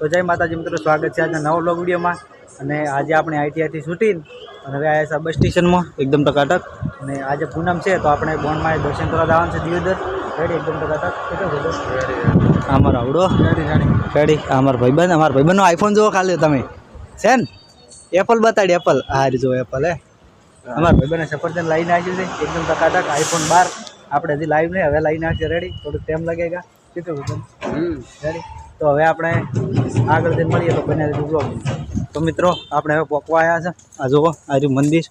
તો જય માતાજી મિત્રો સ્વાગત છે આજના નવા બ્લોગ વિડીયોમાં. અને આજે આપણે આઈટીઆઈથી છૂટીને અને હવે આવ્યા છે બસ સ્ટેશનમાં એકદમ ટકાટક. અને આજે પૂનમ છે તો આપણે બોનમાં દર્શન કરવા જવાનું છે દિયોદર રેડી એકદમ ટકાટક. કેટલો બધો અમારો આવડો. રેડી અમારો ભાઈબંધ અમારા ભાઈબંધનો આઈફોન જોવો ખાલી તમે. છે ને? એપલ બતાડી એપલ આ જો એપલ હે. અમારા ભાઈબંધને સફરજન લઈને આવ્યું છે. એકદમ ટકાટક. આઈફોન બાર. આપણે હજી લાઈવ નહીં હવે લઈને આવશે. રેડી થોડુંક ટાઈમ લાગેગા કેટલું રેડી તો હવે આપણે આગળ જઈને મળીએ તો બને બ્લોગ તો મિત્રો આપણે હવે પોકવા આવ્યા છે. આ જુઓ આ રહ્યું મંદિર.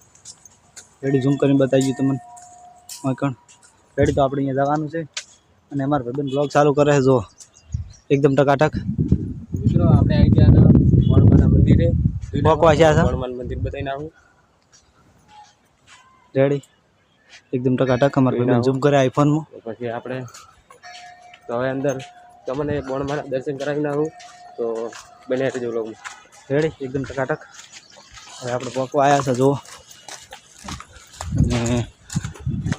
રેડી ઝૂમ કરીને બતાવી તમને. મકણ રેડી તો આપણે અહીંયા જવાનું છે. અને અમારા ભાઈબંધ બ્લોગ ચાલુ કરે છે જુઓ. એકદમ ટકાટક. મિત્રો આપણે આવી ગયા હતા મંદિરે. પોકવા છે. વણમાન મંદિર બતાવીને આવું. રેડી. એકદમ ટકાટક અમારા ભાઈબંધ ઝૂમ કરે આઈફોનમાં પછી આપણે તો હવે અંદર તમને મારા દર્શન કરાવીને આવું તો બને રહેજો બ્લોગમાં રેડી એકદમ ટકાટક. હવે આપણે પકવા આવ્યા છે જુઓ. અને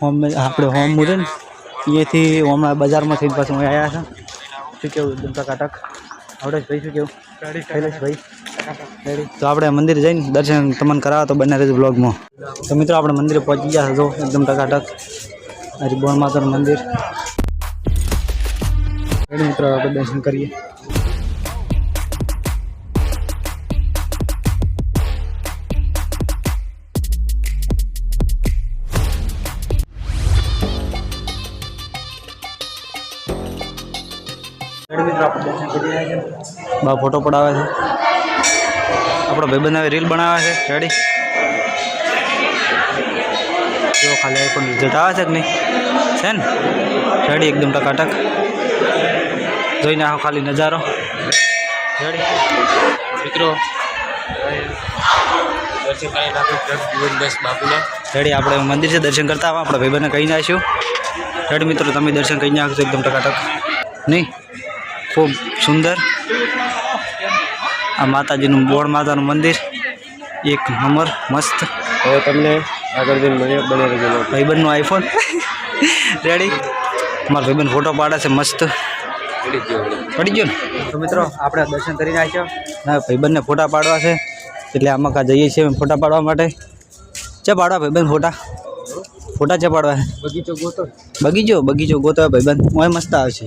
હોમ આપણે હોમ મુરે ને અહીંયાથી હમણાં બજારમાં થઈને પાછું આવ્યા છે. શું કેવું? એકદમ ટકાટક. આવડે ભાઈ શું કેવું? ભાઈ? રેડી તો આપણે મંદિર જઈને દર્શન તમને કરાવો તો બને રહેજો બ્લોગમાં તો મિત્રો આપણે મંદિરે પહોંચી ગયા છે જો એકદમ ટકાટક. બોણ માતાનું મંદિર. મિત્રો આપણે દર્શન કરીએ. રેડી મિત્રો આપણે દર્શન કરી રહ્યા છે બા ફોટો પડાવે છે. આપણો ભાઈબંધ હવે રીલ બનાવે છે. રેડી. જો ખાલી આઈફોન રિઝલ્ટ આવે છે કે નહીં? છે ને? રેડી એકદમ ટકાટક. જોઈને આવો ખાલી નજારો. મિત્રો નાખું રેડી આપણે મંદિર છે દર્શન કરતા આવા. આપણા ભાઈબંધને કહી આવીશું. રેડી મિત્રો તમે દર્શન કરીને આવશો એકદમ ટકાટક. નહીં ખૂબ સુંદર. આ માતાજીનું બોળ માતાનું મંદિર. એક નંબર મસ્ત. હવે તમને આગળ ભાઈબંધનો આઈફોન રેડી મારો ભાઈબંધ ફોટો પાડે છે મસ્ત. પડી ગયો ને? તો મિત્રો આપણે દર્શન કરીને આવ્યા ના ભાઈબંધને ફોટા પાડવા છે. એટલે આમાં કાં જઈએ છીએ ફોટા પાડવા માટે. છે પાડવા ભાઈબંધ ફોટા ફોટા છે પાડવા. બગીચો ગોતો. બગીચો બગીચો ગોતો ભાઈબંધ. ઓય મસ્ત આવશે.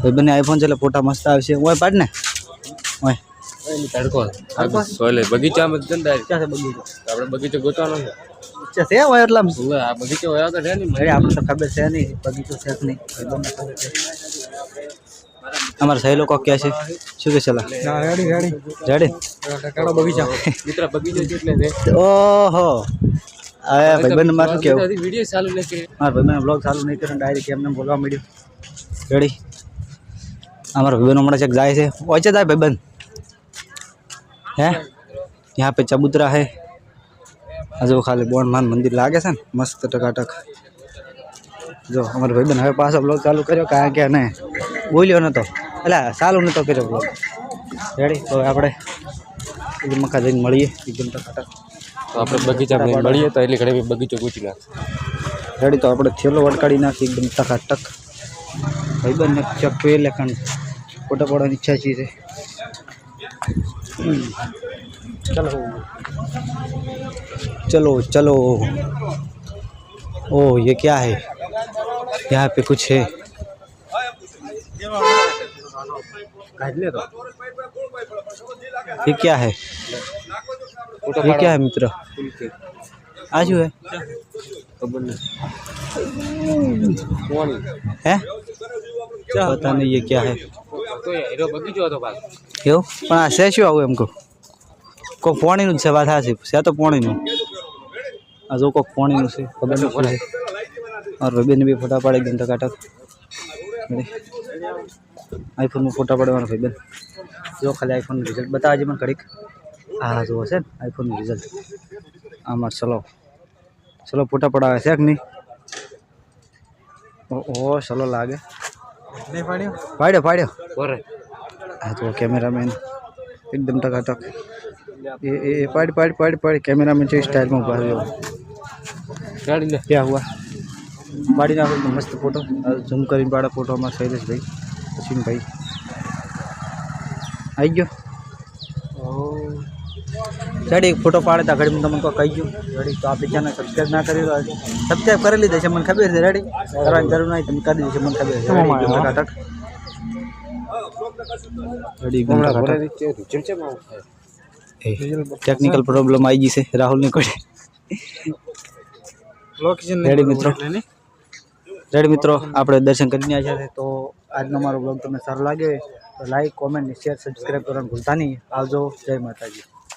ભાઈબંધને આઈફોન છે એટલે ફોટા મસ્ત આવશે. ઓય પાડ ને. ઓય. તડકો સોલે બગીચામાં જ ધંધા ક્યાં છે બગીચો આપણે બગીચો ગોતવાનો છે. છે? છે ઓય એટલા આ બગીચો હોય તો છે નહીં. અરે આપણે તો ખબર છે નહીં. બગીચો છે કે નહીં. અમારા સહી લોકો કહે છે? શું કે ચલા રેડી રેડી. રેડી? કાળો બગીચા. મિત્ર બગીચો એટલે છે. ઓહો. હવે ભાઈબંધ મારું કેવું? વીડિયો ચાલુ ન મારા ભાઈબંધ બ્લોગ ચાલુ નહીં કરે ડાયરેક્ટ એમને બોલવા મળ્યું રેડી? અમારા ભાઈબંધ હમણાં ચેક જાય છે. ઓછે જાય ભાઈબંધ? હે यहाँ पे चबूतरा है આ જો ખાલી બોણમાન મંદિર લાગે છે ને મસ્ત ટકાટક જો અમારો ભાઈબંધ હવે પાછો બ્લોગ ચાલુ કર્યો કારણ કે ને બોલ્યો નતો એટલે ચાલુ નતો કર્યો બ્લોગ રેડી તો હવે આપણે એકદમ મકા જઈને મળીએ એકદમ ટકાટક તો આપણે બગીચામાં મળીએ તો એટલે ઘડી બગીચો ગોતી નાખ રેડી તો આપણે થેલો વટકાડી નાખી એકદમ ટકાટક ભાઈબંધને ચક્કુ એટલે કાન ફોટા પાડવાની ઈચ્છા છે હમ. चलो। चलो चलो। ओ ये क्या है? यहाँ पे कुछ है। ये क्या है? ये क्या है मित्र? आज है। है? पता नहीं ये क्या है। તો હીરો બગીચો હતો પાછો? એવું પણ આ છે શું આવું એમ કહું? કોઈક પોણીનું જ છે, વાત હાચી છે તો પોણીનું. આ જો કોઈક પોણીનું છે, ખબર નહીં શું છે મારા ભાઈબેન બી ફોટા પાડે એકદમ ટકાટક આઈફોનમાં ફોટા પાડવાના ભાઈબેન જો ખાલી આઈફોનનું રિઝલ્ટ બતાવજે મને ઘડીક. હા જુઓ છે ને આઈફોનનું રિઝલ્ટ આમાં ચલો. ચલો ફોટા પડાવે છે કે નહીં? ઓ ચલો લાગે. નહીં પાડ્યો? પાડ્યો હા તો કેમેરામેન એકદમ ટકાટક. એ એ પાડી પાડ પાડ પાડ કેમેરામેન જે સ્ટાઇલમાં ઊભા રહ્યો. ક્યાં હુઆ? પાડી નાખો એકદમ મસ્ત ફોટો ઝૂમ કરીને પાડો ફોટો અમારા શૈલેષભાઈ અશ્વિનભાઈ. આવી ગયો? રેડી એક ફોટો પાડે તા ઘડી તમને કોઈ કહી ગયું. રેડી તો આપણી ચેનલ સબસ્ક્રાઈબ ના કરી હોય સબસ્ક્રાઈબ કરી લીધી છે મને ખબર છે રેડી કરવાની જરૂર નહીં તમે કરી દીધી છે મને ખબર છે. રેડી એકદમ ટકાટક રેડી એકદમ ટકાટક ટેકનિકલ પ્રોબ્લેમ આવી ગઈ છે રાહુલની કોઈ રેડી મિત્રો? રેડી મિત્રો? આપણે દર્શન કરીને આવ્યા છે તો આજનો મારો બ્લોગ તમને સારો લાગે તો લાઈક કોમેન્ટ શેર સબસ્ક્રાઈબ કરવાનું ભૂલતા નહીં. આવજો જય માતાજી.